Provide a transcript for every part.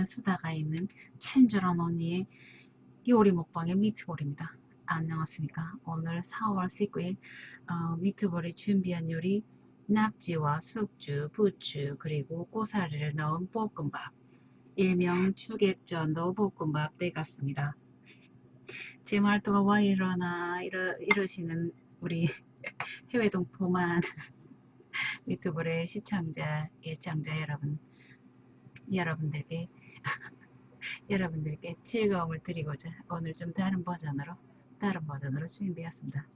있는 수다가 있는 친절한 언니의 요리 먹방의 미트볼입니다. 안녕하십니까. 오늘 4월 19일 어, 미트볼이 준비한 요리 낙지와 숙주, 부추, 그리고 고사리를 넣은 볶음밥 일명 주객전도 볶음밥 되겠습니다. 제 말투가 와 이러나 이러, 이러시는 우리 해외 동포만 유튜브의 시청자, 예청자 여러분, 여러분들께 여러분들께 즐거움을 드리고자 오늘 좀 다른 버전으로 다른 버전으로 준비했습니다.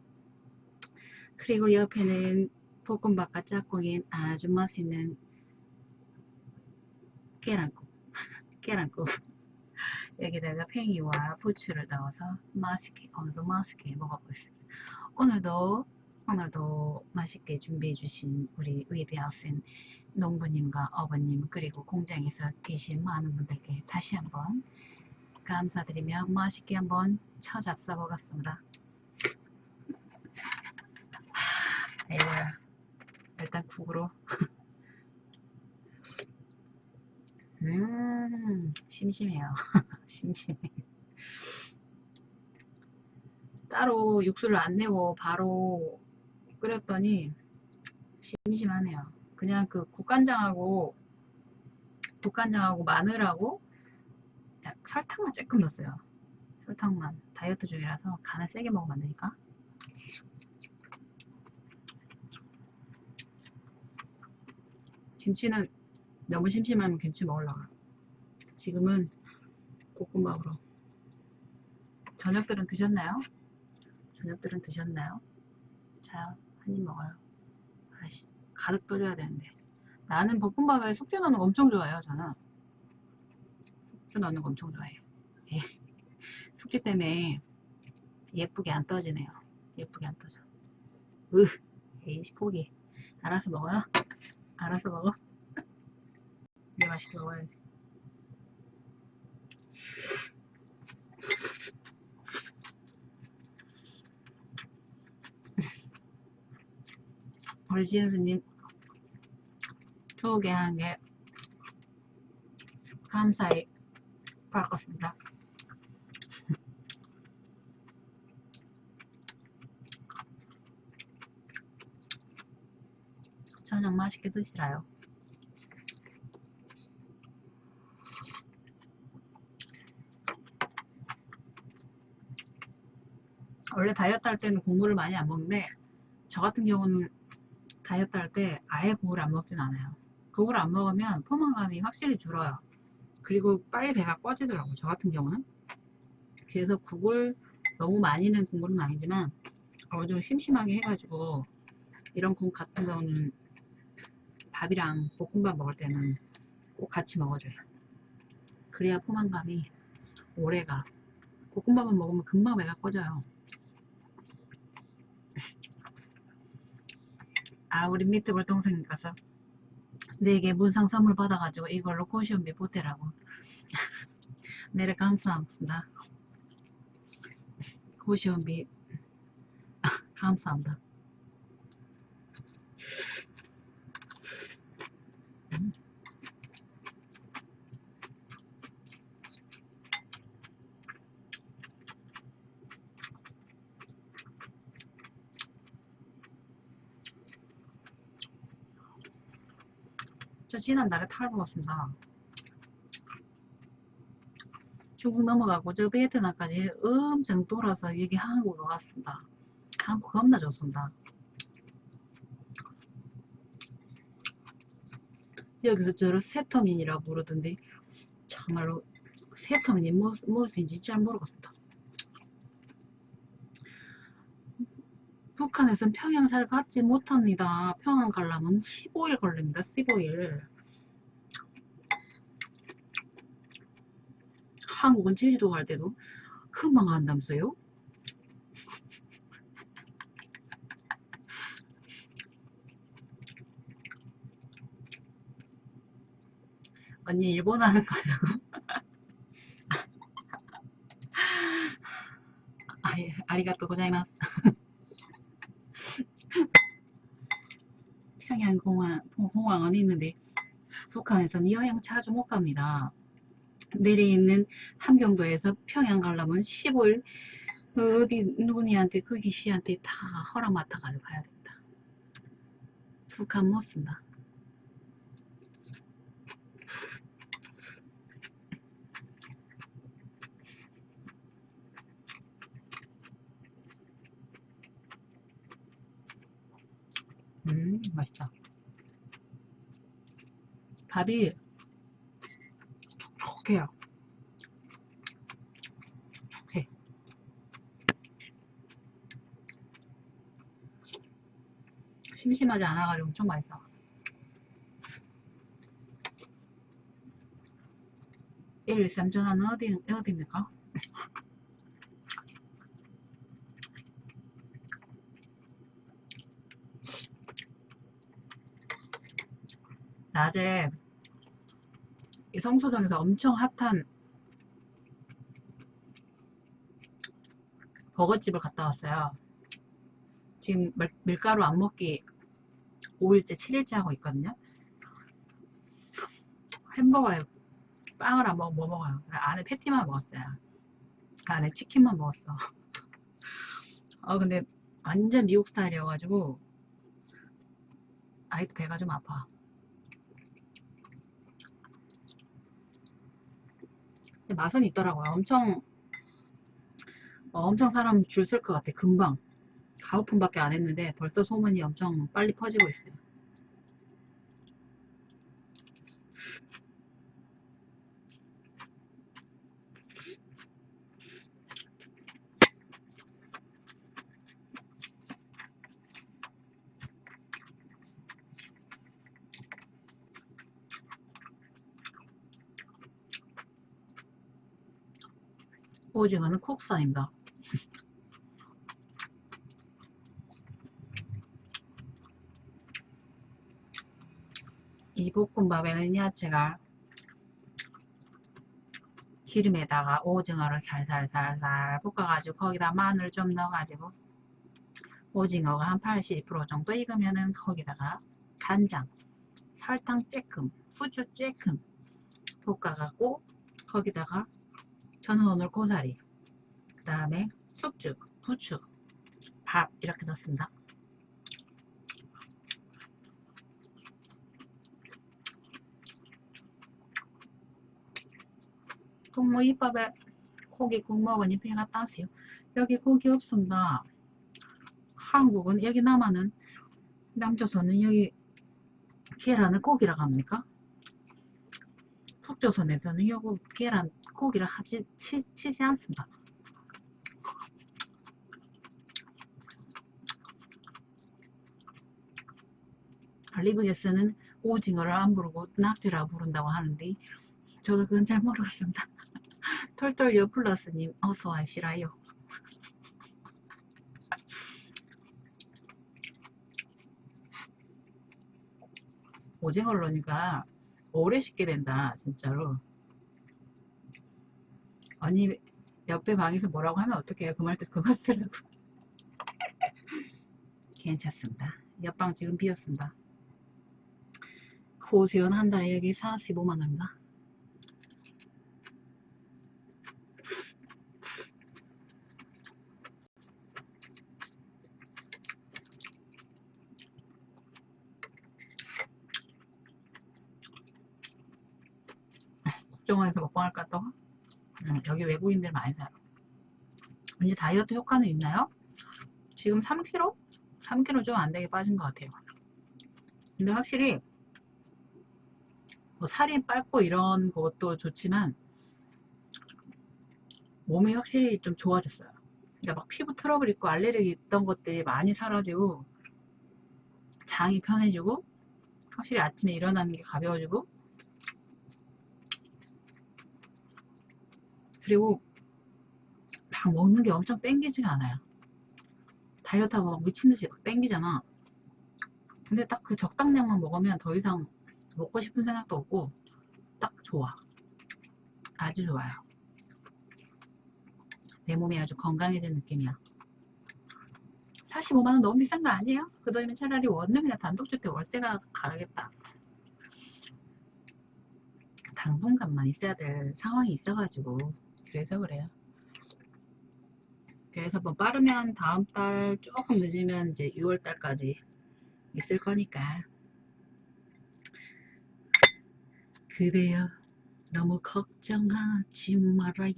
그리고 옆에는 볶음밥과 짝꿍인 아주 맛있는 계란국, 계란국. 여기다가 팽이와 부추를 넣어서 맛있게 오늘도 맛있게 먹어보겠습니다. 오늘도 오늘도 맛있게 준비해 주신 우리 위대하신 농부님과 어머님 그리고 공장에서 계신 많은 분들께 다시 한번 감사드리며 맛있게 한번 쳐잡숴 보겠습니다. 아이고 일단 국으로. 음 심심해요. 심심해. 따로 육수를 안 내고 바로 끓였더니 심심하네요. 그냥 그 국간장하고 국간장하고 마늘하고 약 설탕만 조금 넣었어요. 설탕만. 다이어트 중이라서 간을 세게 먹으면 안 되니까. 김치는 너무 심심하면 김치 먹으려고 지금은 볶음밥으로. 저녁들은 드셨나요? 저녁들은 드셨나요? 자, 한 입 먹어요. 아이씨, 가득 떠줘야 되는데. 나는 볶음밥에 숙주 넣는 거 엄청 좋아해요, 저는. 숙주 넣는 거 엄청 좋아해요. 예. 숙주 때문에 예쁘게 안 떠지네요. 예쁘게 안 떠져. 으, 에이씨, 포기. 알아서 먹어요. 알아서 먹어. 내 맛있게 먹어야지. 우리 지은스님 두개 한 개 감사히 바꿨습니다. 저녁 맛있게 드시라요. 원래 다이어트 할 때는 국물을 많이 안 먹는데 저 같은 경우는 다이어트 할 때 아예 국을 안 먹진 않아요. 국을 안 먹으면 포만감이 확실히 줄어요. 그리고 빨리 배가 꺼지더라고요. 저 같은 경우는. 그래서 국을 너무 많이 는 국물은 아니지만 어, 좀 심심하게 해가지고 이런 국 같은 경우는 밥이랑 볶음밥 먹을 때는 꼭 같이 먹어줘요. 그래야 포만감이 오래가. 볶음밥은 먹으면 금방 배가 꺼져요. 아 우리 미트볼 동생 가서 내게 문상 선물 받아가지고 이걸로 고시원비 보태라고. 내를 감사합니다. 고시원비. 감사합니다 저 지난달에 탈 먹었습니다. 중국 넘어가고 저 베트남까지 엄청 돌아서 여기 한국 왔습니다. 한국 겁나 좋습니다. 여기서 저를 세터민이라고 부르던데 정말로 세터민이 뭐, 무엇인지 잘 모르겠습니다. 북한에선 평양 잘 갔지 못합니다. 평양 가려면 15일 걸립니다. 15일. 한국은 제주도 갈 때도 금방 간다면서요? 언니 일본 하는 거냐고? 아리가또 고자이마스. 공항, 공항은 있는데 북한에서는 여행 자주 못 갑니다. 내리 있는 함경도에서 평양 가려면 15일 어디 논이한테 거기 씨한테 다 허락 맡아가지고 가야 된다. 북한 못 쓴다. 음, 맛있다. 밥이 촉촉해요. 촉촉해. 심심하지 않아가지고 엄청 맛있어. 일3 전화는 어디, 어디입니까? 낮에 이 성수동에서 엄청 핫한 버거집을 갔다 왔어요. 지금 밀, 밀가루 안 먹기 5일째, 7일째 하고 있거든요. 햄버거에 빵을 안 먹어 뭐 먹어요? 안에 패티만 먹었어요. 안에 치킨만 먹었어. 어 근데 완전 미국 스타일이어가지고 아이도 배가 좀 아파. 근데 맛은 있더라고요. 엄청 어, 엄청 사람 줄 쓸 것 같아. 금방 가오픈밖에 안 했는데 벌써 소문이 엄청 빨리 퍼지고 있어요. 오징어는 국산입니다. 이 볶음밥에는 야채가 기름에다가 오징어를 살살살살 볶아가지고 거기다 마늘 좀 넣어가지고 오징어가 한 80% 정도 익으면은 거기다가 간장, 설탕 쬐끔, 후추 쬐끔 볶아갖고 거기다가 저는 오늘 고사리 그 다음에 숙주, 부추, 밥 이렇게 넣습니다. 동무 이밥에 고기 국 먹으니 배가 따세요. 여기 고기 없습니다. 한국은 여기 남한은 남조선은 여기 계란을 고기라고 합니까? 북조선에서는 요거 계란 고기를 하지 치, 치지 않습니다. 리브게스는 오징어를 안 부르고 낙지라고 부른다고 하는데 저도 그건 잘 모르겠습니다. 털털요 플러스님 어서 와시라요. 오징어를 넣으니까 오래 씻게 된다 진짜로 언니 옆에 방에서 뭐라고 하면 어떡해요? 그 말도 그만 쓰라고. 괜찮습니다. 옆방 지금 비었습니다. 고수연 한 달에 여기 45만원입니다. 국정원에서 먹방할까 또? 음, 여기 외국인들 많이 사요. 언니 다이어트 효과는 있나요? 지금 3kg? 3kg 좀 안 되게 빠진 것 같아요. 근데 확실히 뭐 살이 빠고 이런 것도 좋지만 몸이 확실히 좀 좋아졌어요. 그러니까 막 피부 트러블 있고 알레르기 있던 것들이 많이 사라지고 장이 편해지고 확실히 아침에 일어나는 게 가벼워지고 그리고 막 먹는 게 엄청 땡기지가 않아요. 다이어트 하고 미친듯이 막 땡기잖아. 근데 딱 그 적당량만 먹으면 더 이상 먹고 싶은 생각도 없고 딱 좋아. 아주 좋아요. 내 몸이 아주 건강해진 느낌이야. 45만원 너무 비싼 거 아니에요? 그 돈이면 차라리 원룸이나 단독주택 월세가 가겠다. 당분간만 있어야 될 상황이 있어가지고 그래서 그래요. 그래서 뭐 빠르면 다음 달 조금 늦으면 이제 6월 달까지 있을 거니까 그대여 너무 걱정하지 말아요.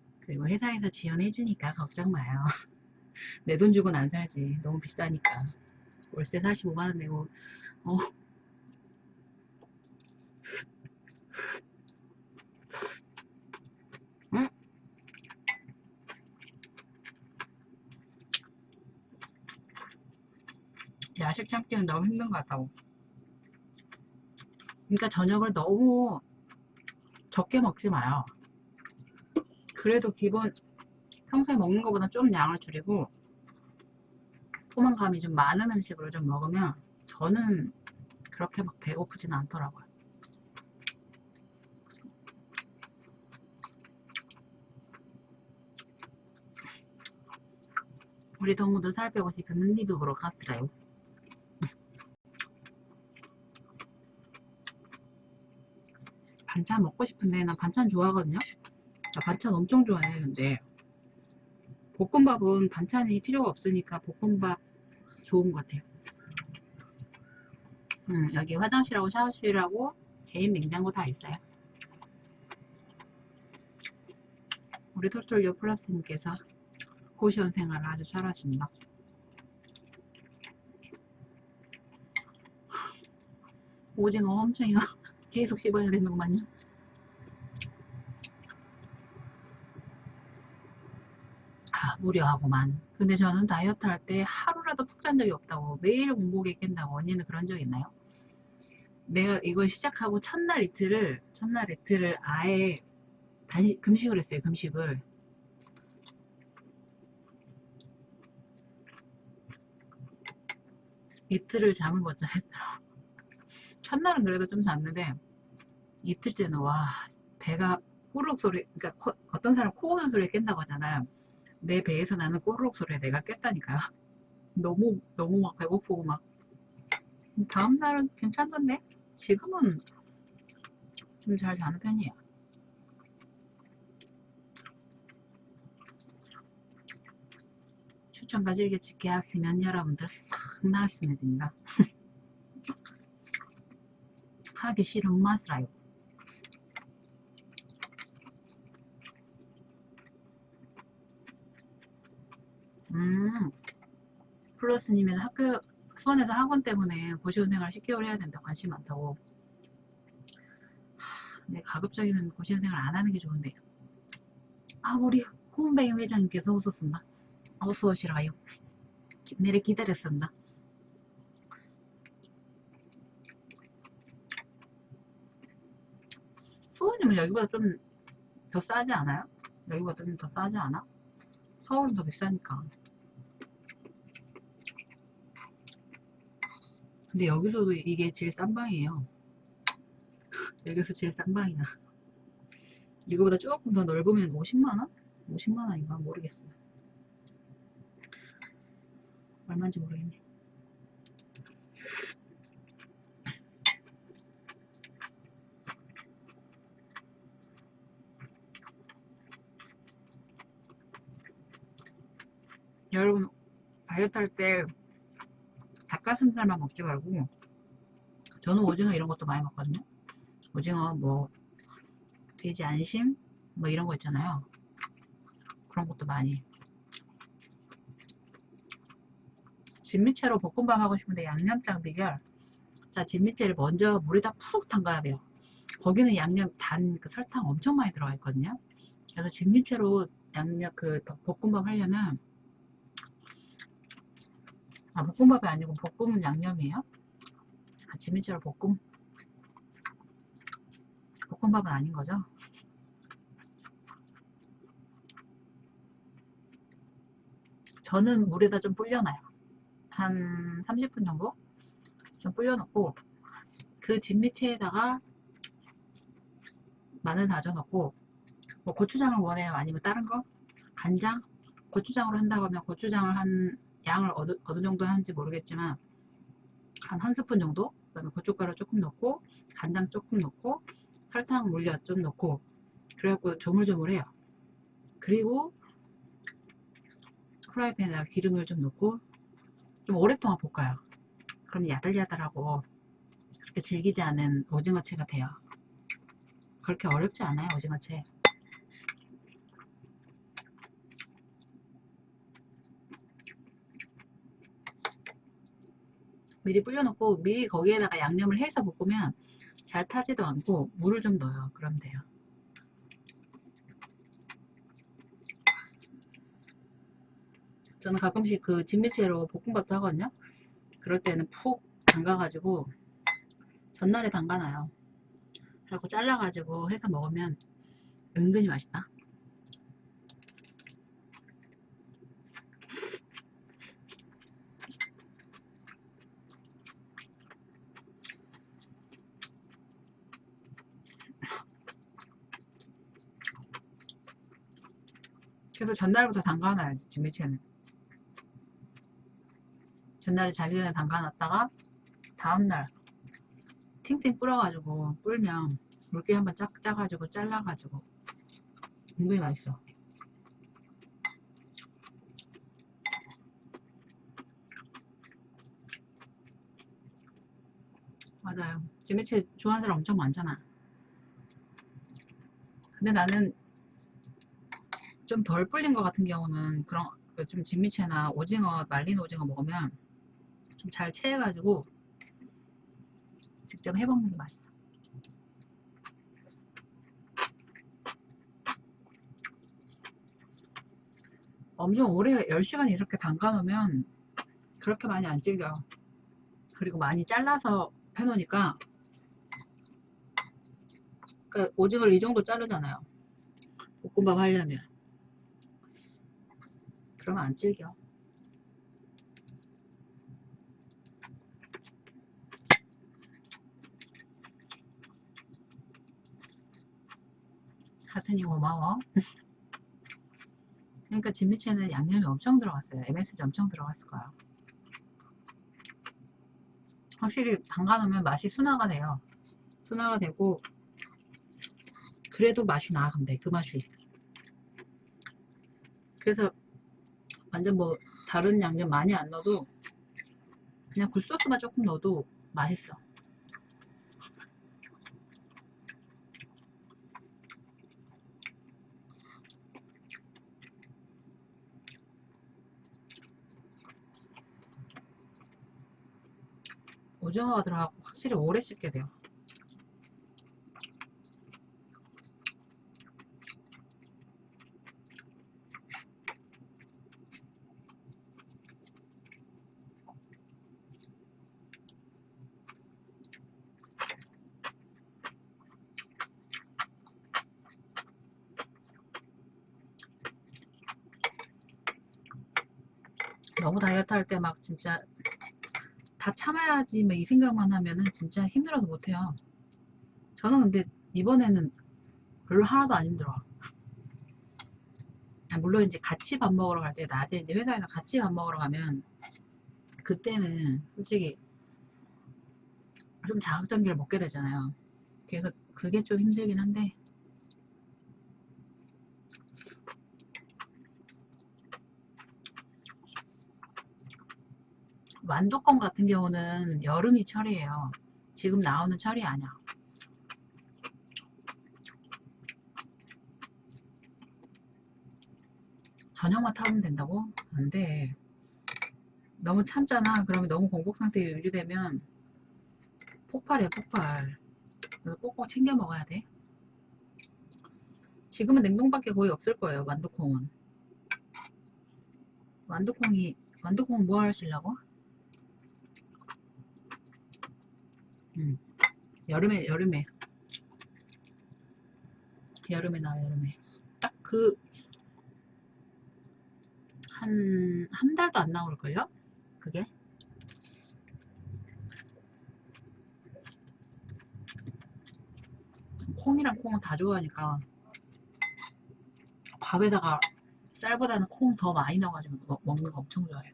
그리고 회사에서 지원해 주니까 걱정 마요. 내 돈 주고는 안 살지. 너무 비싸니까. 월세 45만원 내고, 어. 야식 참기는 너무 힘든 것 같다고. 그러니까 저녁을 너무 적게 먹지 마요. 그래도 기본 평소에 먹는 것보다 좀 양을 줄이고 포만감이 좀 많은 음식을 좀 먹으면 저는 그렇게 막 배고프진 않더라고요. 우리 동무도 살 빼고 싶으면 미국으로 갔으래요. 반찬 먹고 싶은데 난 반찬 좋아하거든요. 나 반찬 엄청 좋아해. 근데 볶음밥은 반찬이 필요가 없으니까 볶음밥 좋은 것 같아요. 음, 여기 화장실하고 샤워실하고 개인 냉장고 다 있어요. 우리 톨톨요 플러스님께서 고시원 생활을 아주 잘하십니다. 오징어 엄청 이거 계속 씹어야 되는구만요. 아, 무료하고만. 근데 저는 다이어트 할 때 하루라도 푹 잔 적이 없다고. 매일 공복에 깬다고. 언니는 그런 적 있나요? 내가 이걸 시작하고 첫날 이틀을, 첫날 이틀을 아예 다시 금식을 했어요. 금식을. 이틀을 잠을 못 자겠더라. 첫날은 그래도 좀 잤는데 이틀째는 와 배가 꼬르륵 소리 그러니까 코- 어떤 사람 코 고는 소리에 깬다고 하잖아요. 내 배에서 나는 꼬르륵 소리에 내가 깼다니까요. 너무 너무 막 배고프고 막 다음 날은 괜찮던데 지금은 좀 잘 자는 편이에요. 추천과 즐겨찾기 계약하면 여러분들 싹 나았으면 됩니다. 하기 싫은 맛이라요. 음, 플러스님은 학교, 수원에서 학원 때문에 고시원 생활 10개월 해야 된다. 관심 많다고. 하, 근데 가급적이면 고시원 생활 안 하는 게 좋은데. 아, 우리 후은뱅이 회장님께서 오셨습니다. 어서 오시라요. 기- 내래 기다렸습니다. 수원이면 여기보다 좀 더 싸지 않아요? 여기보다 좀 더 싸지 않아? 서울은 더 비싸니까. 근데 여기서도 이게 제일 싼 방이에요. 여기서 제일 싼 방이야. 이거보다 조금 더 넓으면 50만원? 50만원인가? 모르겠어요. 얼마인지 모르겠네. 여러분 다이어트 할 때 닭가슴살만 먹지 말고 저는 오징어 이런 것도 많이 먹거든요. 오징어 뭐 돼지 안심 뭐 이런 거 있잖아요. 그런 것도 많이. 진미채로 볶음밥 하고 싶은데 양념장 비결. 자 진미채를 먼저 물에다 푹 담가야 돼요. 거기는 양념 단 그 설탕 엄청 많이 들어가 있거든요. 그래서 진미채로 양념 그 볶음밥 하려면 아, 볶음밥이 아니고 볶음은 양념이에요? 아, 진미채로 볶음? 볶음밥은 아닌 거죠? 저는 물에다 좀 불려놔요. 한 30분 정도? 좀 불려놓고 그 진미채에다가 마늘 다져 넣고 뭐 고추장을 원해요? 아니면 다른 거? 간장? 고추장으로 한다고 하면 고추장을 한 양을 어느, 어느 정도 하는지 모르겠지만 한 한 스푼 정도? 그 다음에 고춧가루 조금 넣고 간장 조금 넣고 설탕 물엿 좀 넣고 그래갖고 조물조물해요. 그리고 프라이팬에다가 기름을 좀 넣고 좀 오랫동안 볶아요. 그럼 야들야들하고 그렇게 질기지 않은 오징어채가 돼요. 그렇게 어렵지 않아요 오징어채 미리 불려놓고 미리 거기에다가 양념을 해서 볶으면 잘 타지도 않고 물을 좀 넣어요. 그럼 돼요. 저는 가끔씩 그 진미채로 볶음밥도 하거든요. 그럴 때는 푹 담가가지고 전날에 담가놔요. 그리고 잘라가지고 해서 먹으면 은근히 맛있다. 그래서 전날부터 담가놔야지 진미채는. 전날에 자기 전에 담가놨다가 다음날 팅팅 불어가지고 불면 물기 한번 짝 짜가지고 잘라가지고. 은근히 맛있어. 맞아요. 진미채 좋아하는 사람 엄청 많잖아. 근데 나는 좀 덜 불린 것 같은 경우는 그런 그좀 진미채나 오징어 말린 오징어 먹으면 좀잘 채해가지고 직접 해먹는 게 맛있어. 엄청 오래 10시간 이렇게 담가 놓으면 그렇게 많이 안 질겨. 그리고 많이 잘라서 해 놓으니까 그 오징어를 이 정도 자르잖아요. 볶음밥 하려면. 그러면 안 질겨. 하트니 고마워. 그러니까 진미채는 양념이 엄청 들어갔어요. MSG 엄청 들어갔을 거야. 확실히 담가놓으면 맛이 순화가 돼요. 순화가 되고 그래도 맛이 나 근데 그 맛이. 그래서 완전 뭐 다른 양념 많이 안 넣어도 그냥 굴소스만 조금 넣어도 맛있어. 오징어가 들어가고 확실히 오래 씹게 돼요. 너무 다이어트 할 때 막 진짜 다 참아야지 뭐이 생각만 하면은 진짜 힘들어서 못해요. 저는 근데 이번에는 별로 하나도 안 힘들어. 아, 물론 이제 같이 밥 먹으러 갈 때 낮에 이제 회사에서 같이 밥 먹으러 가면 그때는 솔직히 좀 자극적인 걸 먹게 되잖아요. 그래서 그게 좀 힘들긴 한데 완두콩 같은 경우는 여름이 철이에요. 지금 나오는 철이 아니야. 저녁만 타면 된다고? 안 돼. 너무 참잖아. 그러면 너무 공복 상태 유지되면 폭발이야, 폭발. 그래서 꼭꼭 챙겨 먹어야 돼. 지금은 냉동밖에 거의 없을 거예요, 완두콩은. 완두콩이, 완두콩은 뭐 하시려고? 음. 여름에 여름에 여름에 나와 여름에 딱 그 한 한 달도 안 나올걸요? 그게 콩이랑 콩은 다 좋아하니까 밥에다가 쌀보다는 콩 더 많이 넣어가지고 먹- 먹는 거 엄청 좋아해요.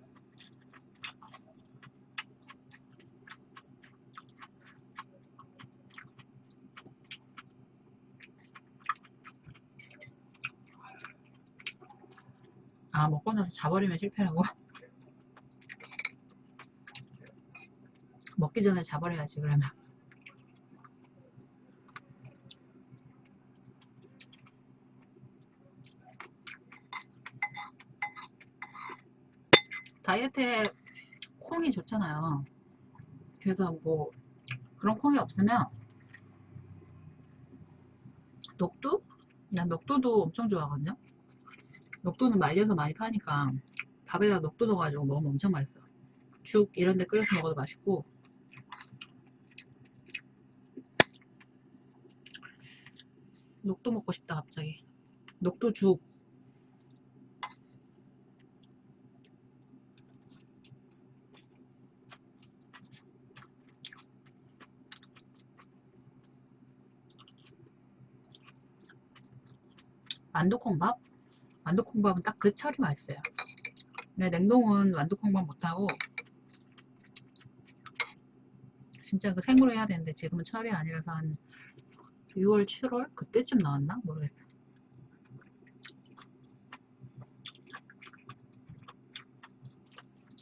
아 먹고 나서 자버리면 실패라고? 먹기 전에 자버려야지 그러면 다이어트에 콩이 좋잖아요 그래서 뭐 그런 콩이 없으면 녹두? 난 녹두도 엄청 좋아하거든요 녹두는 말려서 많이 파니까 밥에다 녹두 넣어가지고 먹으면 엄청 맛있어. 죽 이런 데 끓여서 먹어도 맛있고. 녹두 먹고 싶다 갑자기. 녹두 죽. 만두콩밥? 만두콩밥은 딱 그 철이 맛있어요 근데 냉동은 만두콩밥 못하고 진짜 그 생으로 해야 되는데 지금은 철이 아니라서 한 6월, 7월? 그때쯤 나왔나? 모르겠어.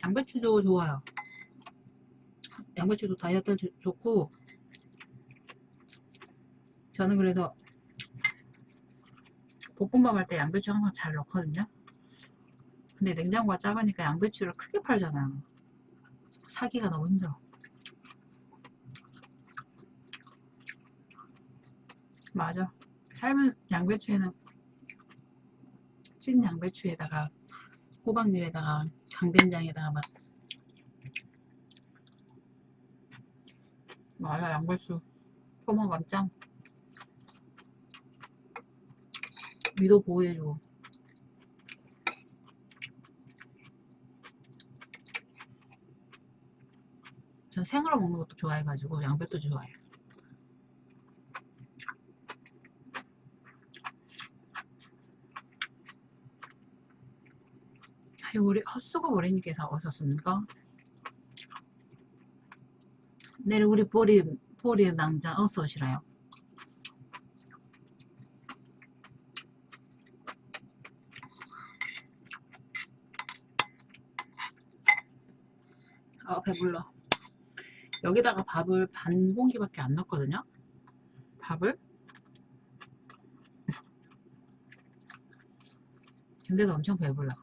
양배추도 좋아요. 양배추도 다이어트 조- 좋고 저는 그래서 볶음밥 할 때 양배추 항상 잘 넣거든요. 근데 냉장고가 작으니까 양배추를 크게 팔잖아요. 사기가 너무 힘들어. 맞아. 삶은 양배추에는 찐 양배추에다가 호박잎에다가 강된장에다가 막 맞아 양배추 소금 감 짱 위도 보호해주고 전 생으로 먹는 것도 좋아해가지고 양배도 좋아해요 아유 우리 헛수고 머리님께서 오셨습니까? 내일 우리 보리 보리 낭자 어서 오시라요. 아 배불러. 여기다가 밥을 반 공기밖에 안 넣었거든요. 밥을. 근데도 엄청 배불러.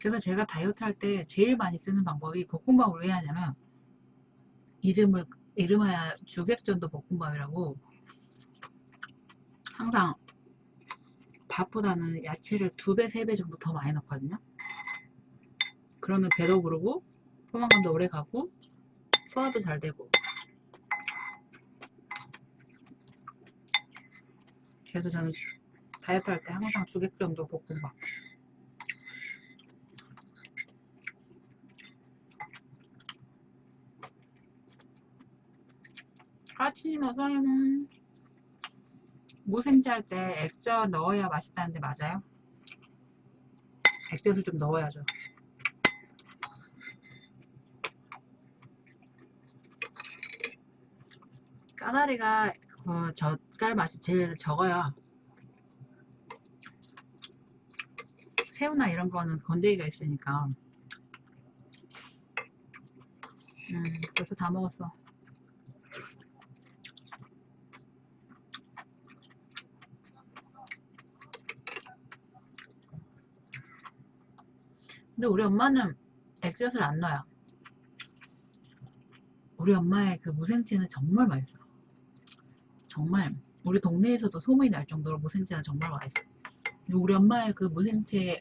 그래서 제가 다이어트 할 때 제일 많이 쓰는 방법이 볶음밥을 왜 하냐면 이름을 이름하여 주객전도 볶음밥이라고 항상 밥보다는 야채를 두 배, 세 배 정도 더 많이 넣거든요. 그러면 배도 부르고 포만감도 오래 가고 소화도 잘 되고 그래서 저는 다이어트 할 때 항상 주객전도 볶음밥 까치님 어서요. 무생채 할 때 액젓 넣어야 맛있다는데 맞아요? 액젓을 좀 넣어야죠. 까나리가 그 젓갈 맛이 제일 적어요. 새우나 이런 거는 건더기가 있으니까. 음, 벌써 다 먹었어. 근데 우리 엄마는 액젓을 안 넣어요. 우리 엄마의 그 무생채는 정말 맛있어. 정말 우리 동네에서도 소문이 날 정도로 무생채는 정말 맛있어. 우리 엄마의 그 무생채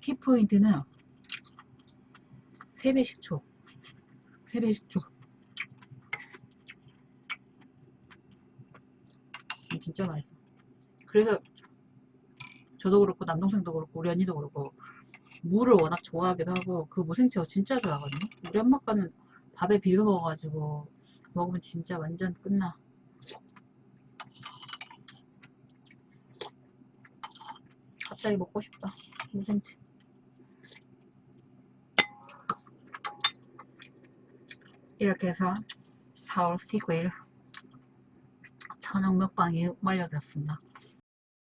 키포인트는 3배 식초. 3배 식초. 진짜 맛있어. 그래서 저도 그렇고 남동생도 그렇고 우리 언니도 그렇고 무를 워낙 좋아하기도 하고 그 무생채가 진짜 좋아하거든요. 우리 엄마 거는 밥에 비벼 먹어가지고 먹으면 진짜 완전 끝나. 갑자기 먹고 싶다. 무생채. 이렇게 해서 4월 19일 저녁 먹방이 완료됐습니다.